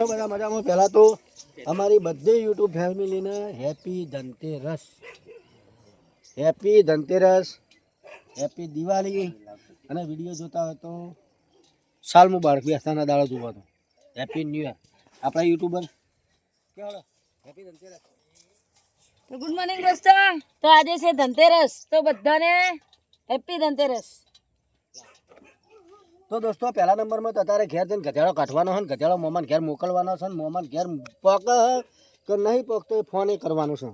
બધા મજામાં. પહેલાં તો અમારી બધી યુટ્યુબ ફેમિલીને happy Dhanteras. Happy Dhanteras, happy Diwali. અને વીડિયો જોતા હોય તો સાલ મુબારક, બેસતાના દાડો જોવા તો હેપી ન્યૂ યર. આપણા યુટ્યુબર કેવાડો હેપી ધનતેરસ. ગુડ મોર્નિંગ દોસ્તો. તો આજે છે ધનતેરસ. તો બધાને હેપી ધનતેરસ. તો દોસ્તો, પહેલા નંબરમાં તો અત્યારે ઘેર જઈને ગધેડો કાઢવાનો છે ને, ગધેડો મોમાન ઘેર મોકલવાનો છે મોમાન ઘેર પક કે નહીં પકતો એ ફોન એ કરવાનું છે.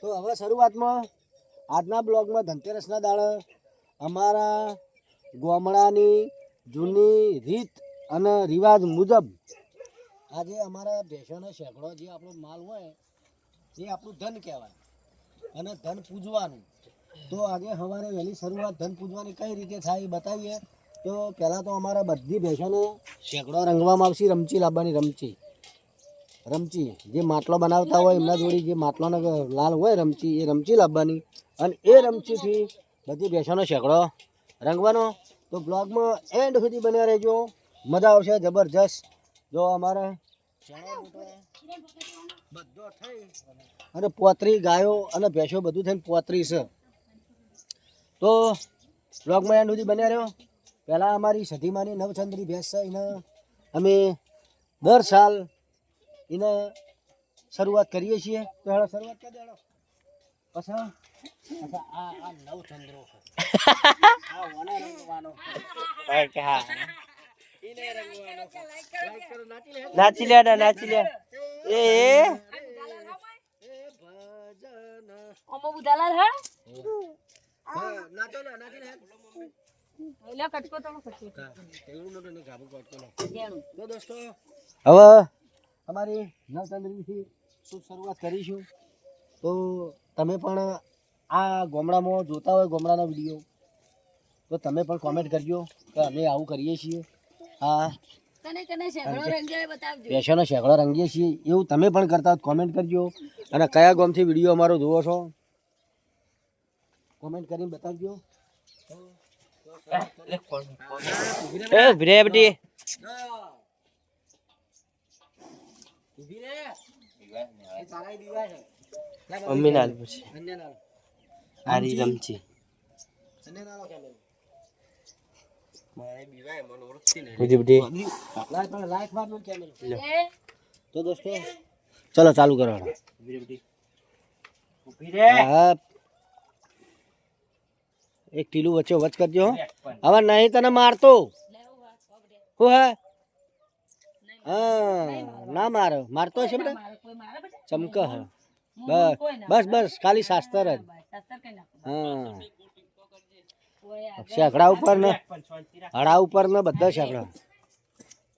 તો હવે શરૂઆતમાં આજના બ્લોગમાં ધનતેરસના દાડે અમારા ગામડાની જૂની રીત અને રિવાજ મુજબ આજે અમારા ભેંસોનો શેકડો જે આપણો માલ હોય એ આપણું ધન કહેવાય અને ધન પૂજવાનું. તો આજે સવારે વહેલી શરૂઆત ધન પૂજવાની કઈ રીતે થાય એ બતાવીએ. તો પહેલાં તો અમારા બધી ભેંસોને શેકડો રંગવામાં આવશે, રમચી લાવવાની રમચી. રમચી, જે માટલો બનાવતા હોય એમના જોડી જે માટલોનો લાલ હોય રમચી, એ રમચી લાવવાની અને એ રમચીથી બધી ભેંસોનો શેકડો રંગવાનો. તો બ્લોગમાં એન્ડ સુધી બન્યા રહેજો. મજા આવશે જબરજસ્ત. જો અમારે બધો થઈ અને પોતરી ગાયો અને ભેંસો બધું થઈને પોતરી છે. તો બ્લોગમાં એન્ડ સુધી બન્યા રહ્યો. પહેલાં અમારી સધીમાની નવચંદ્રી ભેંસ છે એને. અમે દર સાલ એને શરૂઆત કરીએ છીએ. તો હેડો શરૂઆત કરી દેડો પછી. અચ્છા આ આ નવચંદ્રો છે. આ વને રંગવાનો એને રંગવાનો લાઈક કરો નાચી લે. નાચી લે એ એ એ. ભજન. ઓમો બુધાલાલ હા? હા નાચો નાચી લે એટલે કટકો તો હા દોસ્તો હવે અમારી નવચંદ્રીથી શુભ શરૂઆત કરીશું. તો તમે પણ આ ગામડામાં જોતા હોય ગામડાના વીડિયો તો તમે પણ કોમેન્ટ કરજો કે અમે આવું કરીએ છીએ. રંગે પેશોનો શેકડો રંગીએ છીએ એવું તમે પણ કરતા હોય કોમેન્ટ કરજો. અને કયા ગામથી વીડિયો અમારો જુઓ છો? કોમેન્ટ કરીને બતાવજો. એ ભરે બધી મમ્મી ના પછી. આરી રમચી બધી બધી એ? તો દોસ્તો ચલો ચાલુ કરો એક ટીલું વચ્ચે વચ કરજો. હવે નહીં તને મારતો. હું? હે હા ના મારો. મારતો છે બેટા ચમક હે. બસ બસ બસ ખાલી શાસ્ત્ર જ. શાસ્ત્ર હા. શેકડા ઉપર ને હડા ઉપર ને બધા શેકડા.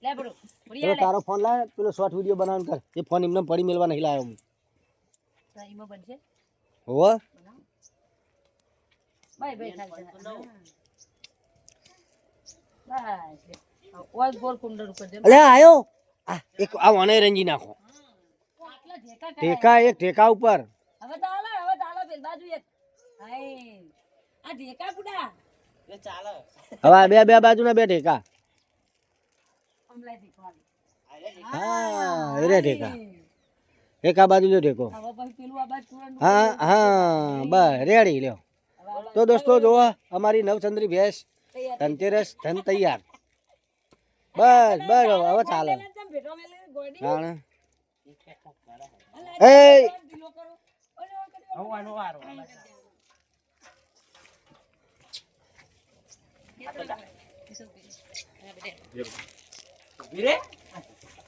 લે પેલો તારો ફોન લાય પેલો શોર્ટ વીડિયો બનાવવાનું કર. એ ફોન એમને પડી મેળવા નહીં લાવ્યો હું. હોવો. બાય બાય બસ ઓય કુંડર ઉપર દે અલે આયો. આ એક આ વણે રંજી નાખો. ઠેકા એક ટેકા ઉપર. હવે તો હાલો હવે તો હાલો પેલ બાજુ એક. હાય. આ ઢેકા પુડા. હવે આ બે બે બાજુના બે ઠેકા હા એ રે ટેકા એક આ બાજુ લ્યો ટેકો હવે પછી પેલું આ બાજુ પૂરણ હા હા બસ રેડી લ્યો. તો દોસ્તો જુઓ અમારી નવચંદ્રી ભેંસ ધનતેરસ ધન તૈયાર. બસ બસ હવે ચાલે.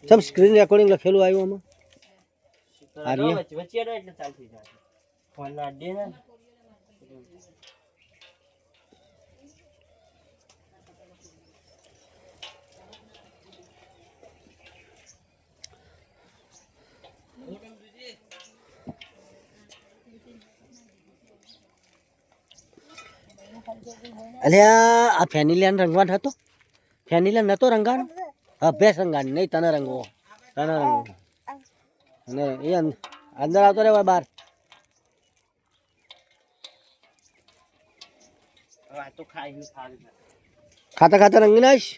સબ સ્ક્રીન રેકોર્ડિંગ લખેલું આવ્યું આમાં? વચ્ચે એટલે ચાલુ થઈ જાય ફોન ના. અલ્યા આ ફેનિલિયન રંગવાન હતો? ફેનિલિયન નતો રંગાનો અભ્યાસ રંગાણ નહીં તને રંગવો. તને રંગવો. અને એ અંદર આવતો રે બહાર ખાતા ખાતા રંગી નાશ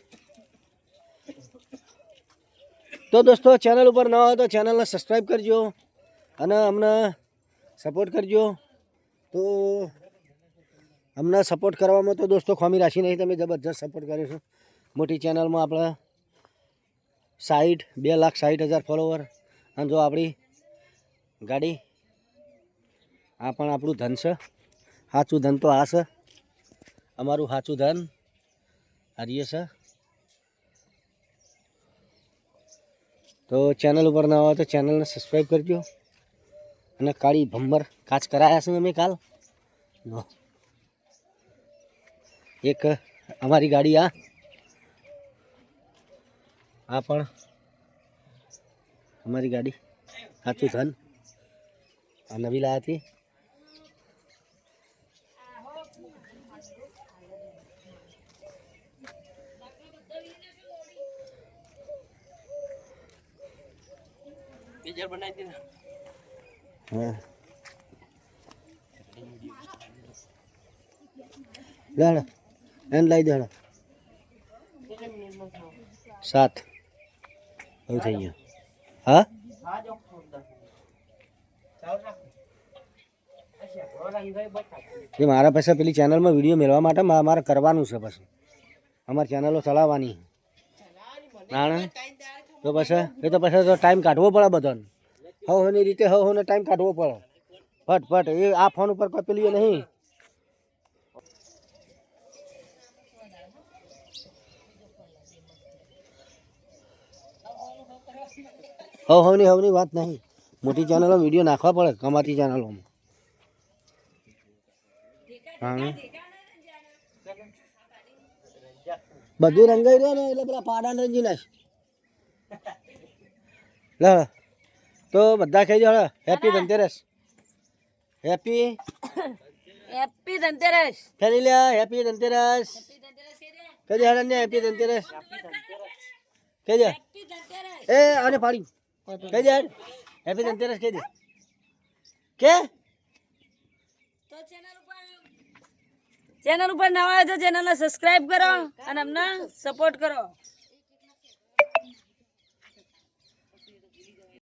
તો દોસ્તો ચેનલ ઉપર ન હોય તો ચેનલને સબસ્ક્રાઈબ કરજો અને અમને સપોર્ટ કરજો. તો અમને સપોર્ટ કરવામાં તો દોસ્તો ખોમી રાશિ નહીં, તમે જબરજસ્ત સપોર્ટ કર્યો મોટી ચેનલમાં આપણે સાઠ બે લાખ સાઠ હજાર ફોલોવર અને જો આપણી ગાડી, આ પણ આપણું ધન છે. સાચું ધન તો આ છે. અમારું સાચું ધન હારીએ છે. તો ચેનલ ઉપર ના હોય તો ચેનલને સબસ્ક્રાઈબ કરજો. અને કાળી ભંબર કાચ કરાયા છે અમે કાલ. જો. એક અમારી ગાડી આ. આ પણ અમારી ગાડી. સાચું ધન. આ નવી લાયા હતી. હા. લેડ એને લઈ દે સાત. એવું થઈ ગયું. હા? એ મારા પાસે પેલી ચેનલમાં વીડિયો મેળવવા માટે મારે કરવાનું છે પછી. અમારી ચેનલો ચલાવવાની. નાણા? તો પછી, એ તો પછી તો ટાઈમ કાઢવો પડે બધાને. હવ એની રીતે હવ હોને ટાઈમ કાઢવો પડે. ફટ ફટ. એ આ ફોન ઉપર કોઈ પેલી નહીં. હવ હવની હવની વાત નહીં. મોટી ચેનલો વીડિયો નાખવા પડે કમાતી ચેનલોમાં હા બધું રંગાઈ રહ્યો ને એટલે પેલા પાડા રંજી નાખ. લે તો બધા ખાઈ જાઓ happy Dhanteras. Happy happy Dhanteras. ફેરી લે હેપી ધનતેરસ. દે હરણ્ય હેપી ધનતેરસ. દે એ આને પાડી. કઈ દે હેપી ધનતેરસ કઈ દે. કે? તો ચેનલ ઉપર ચેનલ ઉપર નવા હોય તો ચેનલને સબસ્ક્રાઇબ કરો અને અમને સપોર્ટ કરો.